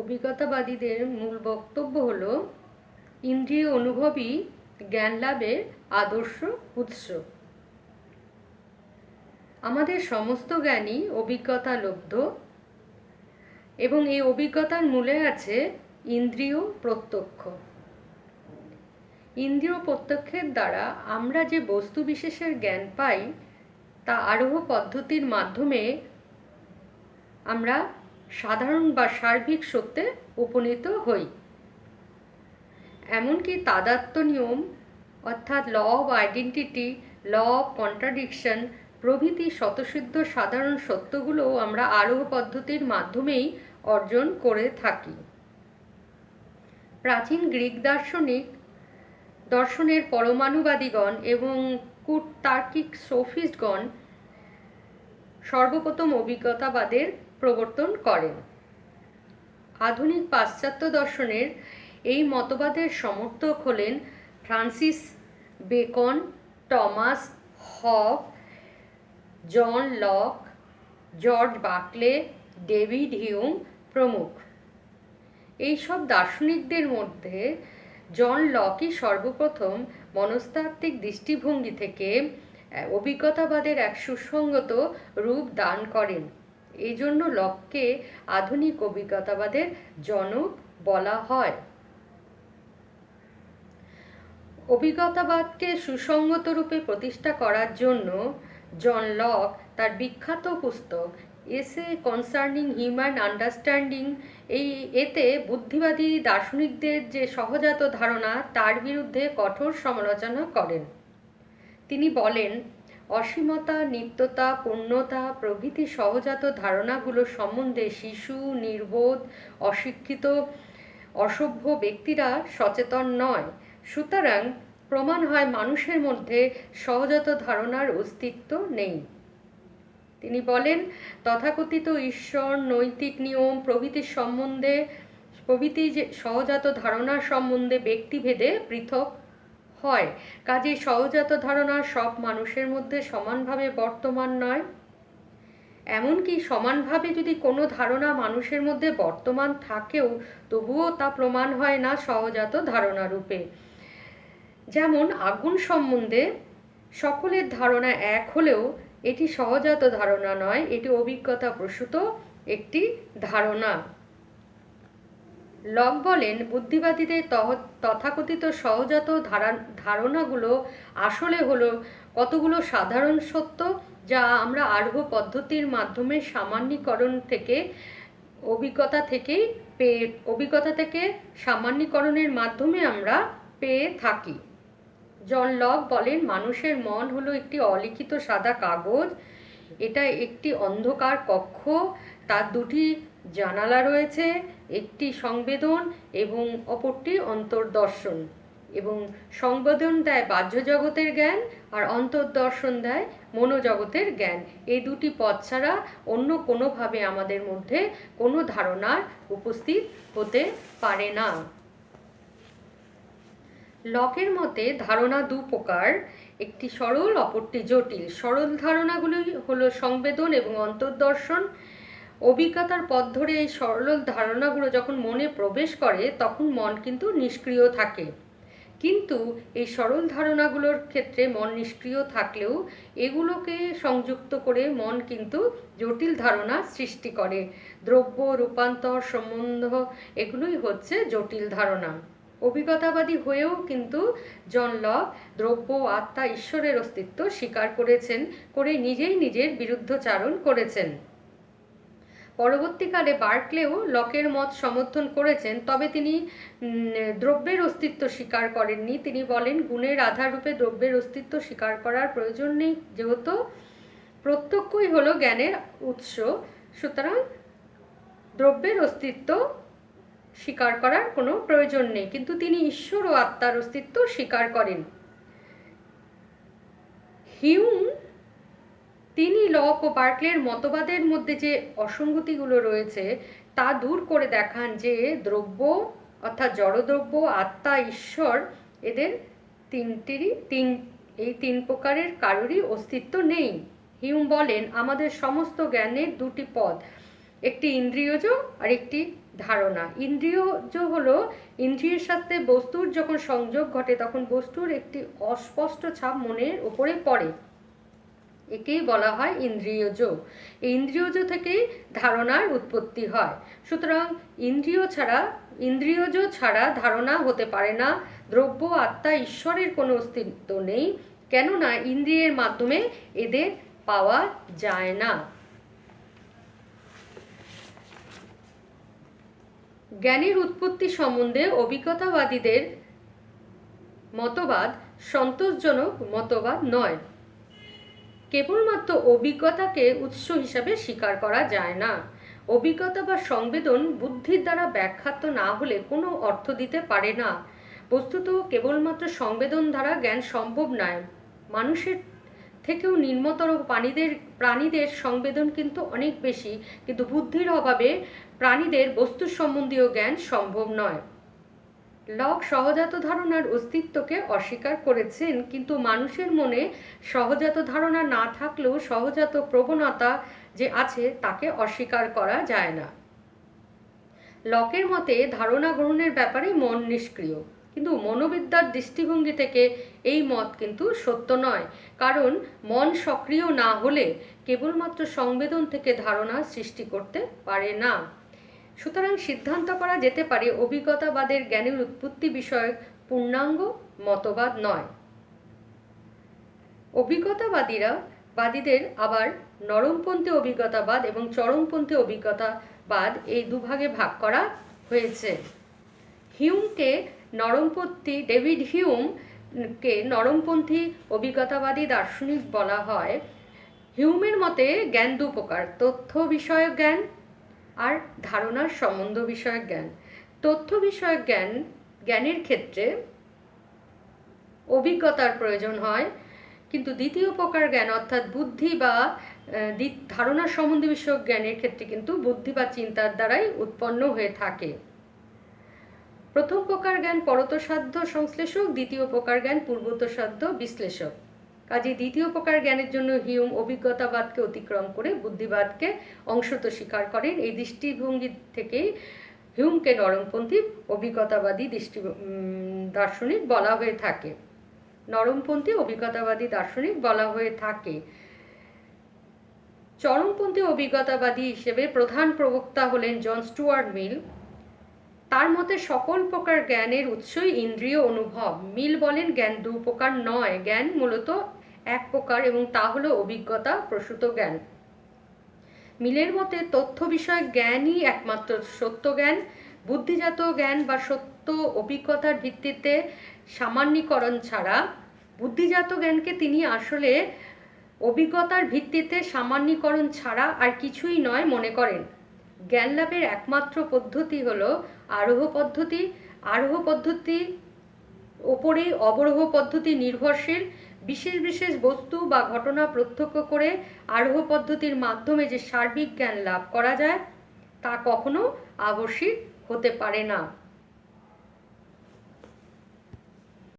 অভিজ্ঞতাবাদীদের মূল বক্তব্য হল, ইন্দ্রিয় অনুভবই জ্ঞান লাভের আদর্শ উৎস। আমাদের সমস্ত জ্ঞানই অভিজ্ঞতা লব্ধ এবং এই অভিজ্ঞতার মূলে আছে ইন্দ্রিয় প্রত্যক্ষ। ইন্দ্রিয় প্রত্যক্ষের দ্বারা আমরা যে বস্তু বিশেষের জ্ঞান পাই, তা আরোহ পদ্ধতির মাধ্যমে আমরা সাধারণ বা সার্বিক সত্যে উপনীত হই। এমনকি তাদাত্ম নিয়ম, অর্থাৎ law of identity law of contradiction প্রভৃতি শতসিদ্ধ সাধারণ সত্যগুলোও আমরা আরোহ পদ্ধতির মাধ্যমেই অর্জন করে থাকি। প্রাচীন গ্রিক দার্শনিক দর্শনের পরমাণুবাদীগণ এবং কূটতার্কিক সোফিস্টগণ সর্বপ্রথম অভিজ্ঞতাবাদের প্রবর্তন করেন। আধুনিক পাশ্চাত্য দর্শনের এই মতবাদের সমর্থক হলেন ফ্রান্সিস বেকন, টমাস হক, John Locke, George Berkeley David Hume প্রমুখ। এইসব দার্শনিকদের মধ্যে জন লকই সর্বপ্রথম মনস্তাত্ত্বিক দৃষ্টিভঙ্গি থেকে অভিজ্ঞতাবাদের এক সুসঙ্গত রূপ দান করেন। এই জন্য লককে আধুনিক অভিজ্ঞতাবাদের জনক বলা হয়। অভিজ্ঞতাবাদকে সুসঙ্গত রূপে প্রতিষ্ঠা করার জন্য জন লক তার বিখ্যাত পুস্তক এসে কনসার্নিং হিউম্যান আন্ডারস্ট্যান্ডিং এই এতে বুদ্ধিবাদী দার্শনিকদের যে সহজাত ধারণা তার বিরুদ্ধে কঠোর সমালোচনা করেন। তিনি বলেন অসীমতা, নিত্যতা, পূর্ণতা প্রভৃতি সহজাত ধারণাগুলো সম্বন্ধে শিশু, নির্বোধ, অশিক্ষিত, অসভ্য ব্যক্তিরা সচেতন নয়। সুতরাং প্রমাণ হয় মানুষের মধ্যে সহজাত ধারণার অস্তিত্ব নেই। তিনি বলেন, তথাকথিত ঈশ্বর, নৈতিক নিয়ম প্রভৃতির সম্বন্ধে, প্রভৃতি যে সহজাত ধারণার সম্বন্ধে ব্যক্তিভেদে পৃথক হয়। কাজে সহজাত ধারণা সব মানুষের মধ্যে সমানভাবে বর্তমান নয়। এমনকি সমানভাবে যদি কোনো ধারণা মানুষের মধ্যে বর্তমান থাকেও, তবুও তা প্রমাণ হয় না সহজাত ধারণা রূপে। যেমন আগুন সম্বন্ধে সকলের ধারণা এক হলেও এটি সহজাত ধারণা নয়, এটি অভিজ্ঞতা প্রসূত একটি ধারণা। লক বলেন, বুদ্ধিবাদীদের তথাকথিত সহজাত ধারণাগুলো আসলে হলো কতগুলো সাধারণ সত্য যা আমরা আরোহ পদ্ধতির মাধ্যমে সামান্যীকরণ থেকে, অভিজ্ঞতা থেকেই পেয়ে, অভিজ্ঞতা থেকে সামান্যীকরণের মাধ্যমে আমরা পেয়ে থাকি। জন লক বলেন, মানুষের মন হলো একটি অলিখিত সাদা কাগজ এটা একটি অন্ধকার কক্ষ, তার দুটি জানালা রয়েছে, একটি সংবেদন এবং অপরটি অন্তর্দর্শন। এবং সংবেদন দেয় বাহ্য জগতের জ্ঞান আর অন্তর্দর্শন দেয় মনোজগতের জ্ঞান। এই দুটি পথ ছাড়া অন্য কোনোভাবে আমাদের মধ্যে কোনো ধারণার উপস্থিত হতে পারে না। লকের মতে ধারণা দু প্রকার একটি সরল, অপরটি জটিল। সরল ধারণাগুলি হলো সংবেদন এবং অন্তর্দর্শন। অভিজ্ঞতার পথ ধরে এই সরল ধারণাগুলো যখন মনে প্রবেশ করে, তখন মন কিন্তু নিষ্ক্রিয় থাকে। কিন্তু এই সরল ধারণাগুলোর ক্ষেত্রে মন নিষ্ক্রিয় থাকলেও এগুলোকে সংযুক্ত করে মন কিন্তু জটিল ধারণা সৃষ্টি করে। দ্রব্য, রূপান্তর সম্বন্ধ, এগুলোই হচ্ছে জটিল ধারণা। অভিজ্ঞতাবাদী হয়েও কিন্তু জন লক দ্রব্য আত্মা ঈশ্বরের অস্তিত্ব স্বীকার করেছেন করে নিজেই নিজের বিরুদ্ধচারণ করেছেন। পরবর্তীকালে বার্কলেও লকের মত সমর্থন করেছেন, তবে তিনি দ্রব্যের অস্তিত্ব স্বীকার করেননি। তিনি বলেন, গুণের আধাররূপে দ্রব্যের অস্তিত্ব স্বীকার করার প্রয়োজন নেই, যেহেতু প্রত্যক্ষই হলো জ্ঞানের উৎস। সুতরাং দ্রব্যের অস্তিত্ব স্বীকার করার কোনো প্রয়োজন নেই। কিন্তু তিনি ঈশ্বর ও আত্মার অস্তিত্ব স্বীকার করেন। হিউম, তিনি লক ও বার্কলের মতবাদের মধ্যে যে অসঙ্গতিগুলো রয়েছে, তা দূর করে দেখান যে দ্রব্য অর্থাৎ জড়দ্রব্য, আত্মা, ঈশ্বর এদের তিনটিরই তিন, এই তিন প্রকারের কারোরই অস্তিত্ব নেই। হিউম বলেন, আমাদের সমস্ত জ্ঞানের দুটি পথ, একটি ইন্দ্রিয়জ আর একটি ধারণা। ইন্দ্রিয়জ হলো, ইন্দ্রিয়ের সাথে বস্তুর যখন সংযোগ ঘটে, তখন বস্তুর একটি অস্পষ্ট ছাপ মনের উপরে পড়ে। একেই বলা হয় ইন্দ্রিয়জ। এই ইন্দ্রিয়জ থেকেই ধারণার উৎপত্তি হয়। সুতরাং ইন্দ্রিয় ছাড়া, ইন্দ্রিয়জ ছাড়া ধারণা হতে পারে না। দ্রব্য, আত্মা, ঈশ্বরের কোনো অস্তিত্ব নেই। কেননা ইন্দ্রিয়ের মাধ্যমে এদের পাওয়া যায় না। জ্ঞানের উৎপত্তি সম্বন্ধে অভিজ্ঞতাবাদীদের মতবাদ সন্তোষজনক মতবাদ নয়। কেবলমাত্র অভিজ্ঞতাকে উৎস হিসাবে স্বীকার করা যায় না। অভিজ্ঞতা বা সংবেদন বুদ্ধির দ্বারা ব্যাখ্যাত না হলে কোনো অর্থ দিতে পারে না। বস্তুত কেবলমাত্র সংবেদন দ্বারা জ্ঞান সম্ভব নয়। মানুষের থেকেও নিম্নতর প্রাণীদের প্রাণীদের সংবেদন কিন্তু অনেক বেশি। কিন্তু বুদ্ধির অভাবে প্রাণীদের বস্তু সম্বন্ধীয় জ্ঞান সম্ভব নয়। লক সহজাত ধারণার অস্তিত্বকে অস্বীকার করেছেন, কিন্তু মানুষের মনে সহজাত ধারণা না থাকলেও সহজাত প্রবণতা যে আছে তাকে অস্বীকার করা যায় না। লকের মতে ধারণা গ্রহণের ব্যাপারে মন নিষ্ক্রিয়। কিন্তু মনোবিদ্যার দৃষ্টিভঙ্গি থেকে এই মত কিন্তু সত্য নয়। কারণ মন সক্রিয় না হলে কেবলমাত্র সংবেদন থেকে ধারণা সৃষ্টি করতে পারে না। সুতরাং সিদ্ধান্ত করা যেতে পারে অভিজ্ঞতাবাদের জ্ঞানের উৎপত্তি বিষয়ক পূর্ণাঙ্গ মতবাদ নয়। অভিজ্ঞতাবাদীরা বাদীদের আবার নরমপন্থী অভিজ্ঞতাবাদ এবং চরমপন্থী অভিজ্ঞতাবাদ এই দুভাগে ভাগ করা হয়েছে। হিউমকে নরমপন্থী ডেভিড হিউমকে নরমপন্থী অভিজ্ঞতাবাদী দার্শনিক বলা হয়। হিউমের মতে জ্ঞান দু প্রকার, তথ্য বিষয়ক জ্ঞান আর ধারণার সম্বন্ধ বিষয়ক জ্ঞান। তথ্য বিষয়ক জ্ঞান, জ্ঞানের ক্ষেত্রে অভিজ্ঞতার প্রয়োজন হয়, কিন্তু দ্বিতীয় প্রকার জ্ঞান অর্থাৎ বুদ্ধি বা ধারণা সম্বন্ধে বিষয়ক জ্ঞানের ক্ষেত্রে কিন্তু বুদ্ধি বা চিন্তার দ্বারাই উৎপন্ন হয়ে থাকে। প্রথম প্রকার জ্ঞান পরতসাধ্য সংশ্লেষক, দ্বিতীয় প্রকার জ্ঞান পূর্বতসাধ্য বিশ্লেষক। কাজে দ্বিতীয় প্রকার জ্ঞানের জন্য হিউম অভিজ্ঞতাবাদকে অতিক্রম করে বুদ্ধিবাদকে অংশত স্বীকার করেন। এই দৃষ্টিভঙ্গি থেকেই হিউমকে নরমপন্থী অভিজ্ঞতাবাদী দৃষ্টি দার্শনিক বলা হয়ে থাকে। নরমপন্থী অভিজ্ঞতাবাদী দার্শনিক বলা হয়ে থাকে। চরমপন্থী অভিজ্ঞতাবাদী হিসেবে প্রধান প্রবক্তা হলেন জন স্টুয়ার্ট মিল। তার মতে সকল প্রকার জ্ঞানের উৎসই ইন্দ্রিয় অনুভব। মিল বলেন জ্ঞান দু প্রকার নয়। জ্ঞান মূলত এক প্রকার এবং তা হলো অভিজ্ঞতা, প্রসূত জ্ঞান। মিলের মতে তথ্য বিষয়ক জ্ঞানই একমাত্র সত্য জ্ঞান। বুদ্ধিজাত জ্ঞান বা সত্য অভিজ্ঞতার ভিত্তিতে সামান্যীকরণ ছাড়া বুদ্ধিজাত জ্ঞানকে তিনি আসলে অভিজ্ঞতার ভিত্তিতে সামান্যীকরণ ছাড়া আর কিছুই নয় মনে করেন। জ্ঞান লাভের একমাত্র পদ্ধতি হল আরোহ পদ্ধতি। আরোহ পদ্ধতি ওপরেই অবরোহ পদ্ধতি নির্ভরশীল। বিশেষ বিশেষ বস্তু বা ঘটনা প্রত্যক্ষ করে আরোহ পদ্ধতির মাধ্যমে যে সার্বিক জ্ঞান লাভ করা যায়, তা কখনো আবশ্যিক হতে পারে না।